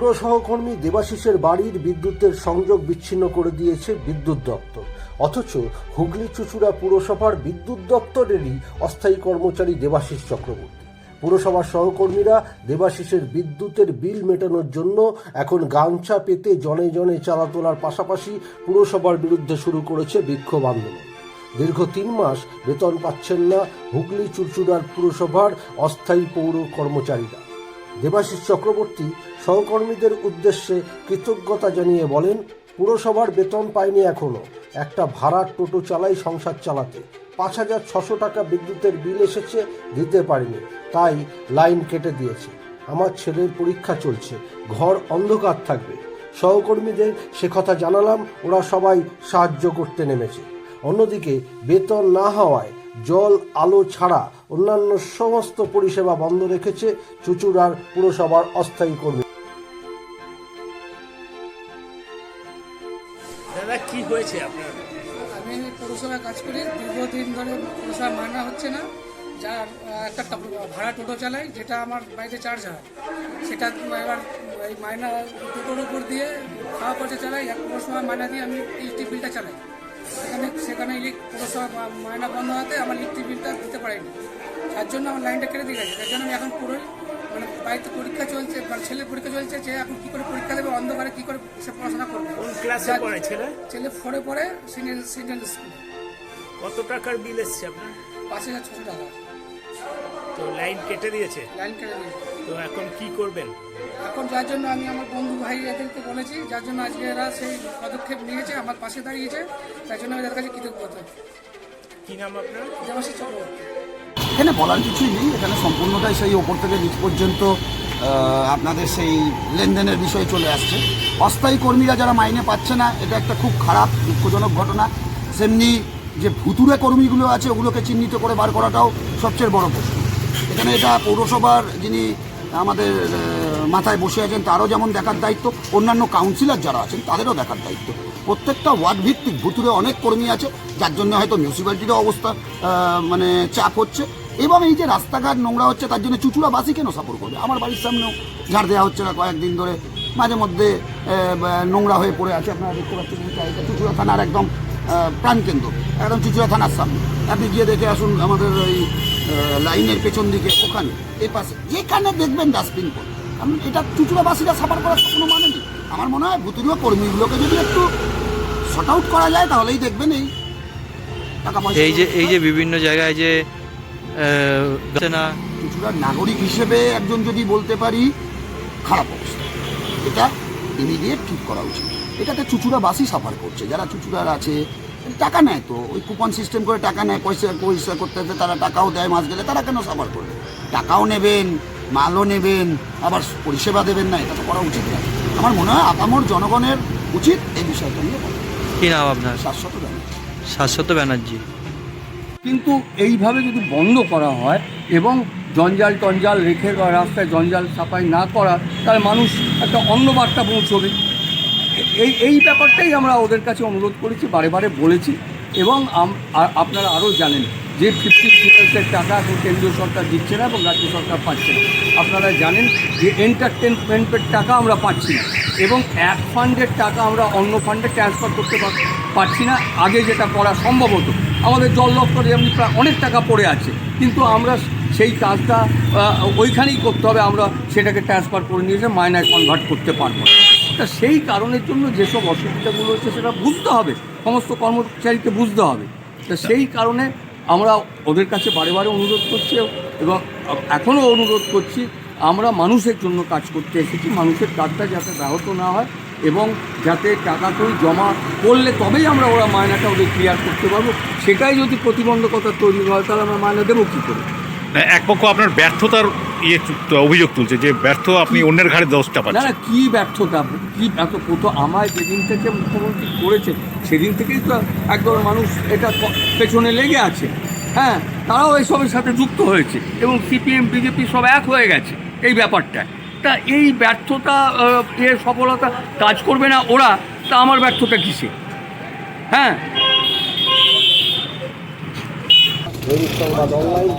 পুর সহকর্মী দেবাশিসের বাড়ির বিদ্যুতের সংযোগ বিচ্ছিন্ন করে দিয়েছে বিদ্যুৎ দপ্তর। অথচ হুগলি চুচুড়া পুরসভার বিদ্যুৎ দপ্তরেরই অস্থায়ী কর্মচারী দেবাশিস চক্রবর্তী। পুরসভার সহকর্মীরা দেবাশিসের বিদ্যুতের বিল মেটানোর জন্য এখন গামছা পেতে জনে জনে চালা তোলার পাশাপাশি পুরসভার বিরুদ্ধে শুরু করেছে বিক্ষোভ আন্দোলন। দীর্ঘ তিন মাস বেতন পাচ্ছেন না হুগলি চুরচুড়ার পুরসভার অস্থায়ী পৌর কর্মচারীরা। দেবাশিস চক্রবর্তী সহকর্মীদের উদ্দেশ্যে কৃতজ্ঞতা জানিয়ে বলেন, পুরসভার বেতন পায়নি এখনও। একটা ভাড়ার টোটো চালাই সংসার চালাতে। পাঁচ হাজার ছশো টাকা বিদ্যুতের বিল এসেছে, দিতে পারিনি। তাই লাইন কেটে দিয়েছে। আমার ছেলের পরীক্ষা চলছে। ঘর অন্ধকার থাকবে। সহকর্মীদের সে কথা জানালাম, ওরা সবাই সাহায্য করতে নেমেছে। অন্যদিকে বেতন না হওয়ায় জল আলো ছাড়া অন্যান্য সমস্ত পরিষেবা বন্ধ রেখেছে চুচুড়ার পুরসভার অস্থায়ী কর্মী। দাদা কি হয়েছে আপনার? আমি পৌরসভায় কাজ করি দীর্ঘদিন ধরে পৌরসভা মানা হচ্ছে না। যার একটা ভাড়া টোটো চালাই যেটা আমার বাড়িতে চার্জ হয়। সেটা এবার এই মায়না টোটোর উপর দিয়ে খাওয়া খরচা চালাই এক পৌরসভা মায়না দিয়ে আমি ইলেকট্রিক বিলটা চালাই। সেখানে সেখানে ইলেক- পৌরসভা ময়না বন্ধ হতে আমার ইলেকট্রিক বিলটা দিতে পারেনি। তার জন্য আমার লাইনটা কেটে দিয়ে গেছে তার জন্য আমি এখন পুরোই মানে বাড়িতে পরীক্ষা চলছে মানে ছেলের পরীক্ষা চলছে যে এখন কী করে পরীক্ষা দেবে অন্ধকারে কী করে সে পড়াশোনা করবে। ছেলে? ছেলে ফোরে পড়ে সিনিয়র সিনিয়র স্কুল কত টাকার বিল এসছে আপনার? পাঁচ হাজার ছশো টাকা। তো লাইন কেটে দিয়েছে। লাইন কেটে দিয়েছে। তো এখন কি করবেন? এখন যার জন্য আমি আমার বন্ধু ভাই এদেরকে বলেছি যার জন্য আজকে এরা সেই পদক্ষেপ নিয়েছে আমার পাশে দাঁড়িয়েছে তার জন্য আমি এদের কাছে কৃতজ্ঞতা। কি নাম আপনার? দেবাশিস চক্রবর্তী এখানে বলার কিছুই নেই এখানে সম্পূর্ণটাই সেই ওপর থেকে নিচ পর্যন্ত আপনাদের সেই লেনদেনের বিষয় চলে আসছে। অস্থায়ী কর্মীরা যারা মাইনে পাচ্ছে না এটা একটা খুব খারাপ দুঃখজনক ঘটনা। সেমনি যে ভুতুরে কর্মীগুলো আছে ওগুলোকে চিহ্নিত করে বার করাটাও সবচেয়ে বড় প্রশ্ন। এখানে এটা পৌরসভার যিনি আমাদের মাথায় বসে আছেন, তারও যেমন দেখার দায়িত্ব, অন্যান্য কাউন্সিলর যারা আছেন, তাদেরও দেখার দায়িত্ব। প্রত্যেকটা ওয়ার্ড ভিত্তিক ভুতুরে অনেক কর্মী আছে, যার জন্য হয়তো মিউনিসিপ্যালিটিরও অবস্থা মানে চাপ হচ্ছে। এবং এই যে রাস্তাঘাট নোংরা হচ্ছে, তার জন্য চুচুড়াবাসী কেন সাপোর্ট করবে? আমার বাড়ির সামনেও ঝাড় দেওয়া হচ্ছে না কয়েকদিন ধরে। মাঝে মধ্যে নোংরা হয়ে পড়ে আছে, আপনারা দেখতে পাচ্ছেন চুচুড়া থানার একদম প্রাণকেন্দ্র, একদম চুচুড়া থানার সামনে। আপনি গিয়ে দেখে আসুন আমাদের ওই লাইনের পেছন দিকে ওখানে। এই পাশে। যেখানে দেখবেন ডাস্টবিন করে কারণ এটা চুচুড়াবাসীরা সাফার করার কোনো মানে নেই। আমার মনে হয় ভুতুরিও কর্মীগুলোকে যদি একটু শর্ট আউট করা যায় তাহলেই দেখবেন এই টাকা পয়সা এই যে এই যে বিভিন্ন জায়গায় যে না। চুচুড়ার নাগরিক হিসেবে একজন যদি বলতে পারি খারাপ অবস্থা। এটা ইমিডিয়েট ঠিক করা উচিত। এটাতে চুচুড়াবাসী সাফার করছে। যারা চুচুড়ার আছে টাকা নেয় তো ওই কুপন সিস্টেম করে টাকা নেয় পয়সা পয়সা করতে করতে তারা টাকাও দেয় মাস গেলে তারা কেন সাফার করবে? টাকাও নেবেন মালও নেবেন আবার পরিষেবা দেবেন না এটা তো করা উচিত না। আমার মনে হয় আপামর জনগণের উচিত এই বিষয়টা নিয়ে। কি নাম আপনার? শাশ্বত জানি শাশ্বত ব্যানার্জি। কিন্তু এইভাবে যদি বন্ধ করা হয় এবং জঞ্জাল টঞ্জাল রেখে রাস্তায় জঞ্জাল সাফাই না করা তাহলে মানুষ একটা অন্য বার্তা পৌঁছবে এই এই ব্যাপারটাই আমরা ওদের কাছে অনুরোধ করেছি, বারে বারে বলেছি এবং আপনারা আরও জানেন যে ফিফটি ফিনান্সের টাকা এখন কেন্দ্রীয় সরকার দিচ্ছে না এবং রাজ্য সরকার পাচ্ছে না আপনারা জানেন যে এন্টারটেনমেন্টের টাকা আমরা পাচ্ছি না এবং এক ফান্ডের টাকা আমরা অন্য ফান্ডে ট্রান্সফার করতে পারছি না আগে যেটা করা সম্ভব হতো, আমাদের জল দপ্তরে এমনি প্রায় অনেক টাকা পড়ে আছে, কিন্তু আমরা সেই কাজটা ওইখানেই করতে হবে, আমরা সেটাকে ট্রান্সফার করে নিয়ে এসে মায়নায় কনভার্ট করতে পারব না। তা সেই কারণের জন্য যেসব অসুবিধাগুলো হচ্ছে সেটা বুঝতে হবে, সমস্ত কর্মচারীকে বুঝতে হবে। তা সেই কারণে আমরা ওদের কাছে বারে বারে অনুরোধ করছি এবং এখনও অনুরোধ করছি, আমরা মানুষের জন্য কাজ করতে এসেছি, মানুষের কাজটা যাতে ব্যাহত না হয় এবং যাতে টাকা করি জমা করলে তবেই আমরা ওরা মায়নাটা ওদের ক্লিয়ার করতে পারব। সেটাই যদি প্রতিবন্ধকতা তৈরি হয়, তাহলে আমরা মায়না দেবো কী করে? এক পক্ষ আপনার ব্যর্থতার ইয়ে তু- অভিযোগ তুলছে যে ব্যর্থ আপনি অন্যের ঘাড়ে দোষ না চাপাচ্ছেন। না কী ব্যর্থতা? কী এত কত আমায় যেদিন থেকে মুখ্যমন্ত্রী করেছে সেদিন থেকেই তো একদল মানুষ এটা পেছনে লেগে আছে। হ্যাঁ তারাও এসবের সাথে যুক্ত হয়েছে এবং সিপিএম বিজেপি সব এক হয়ে গেছে এই ব্যাপারটা তা এই ব্যর্থতা এর সফলতা কাজ করবে না ওরা তা আমার ব্যর্থতা কিসে? হ্যাঁ? সংবাদ অনলাইন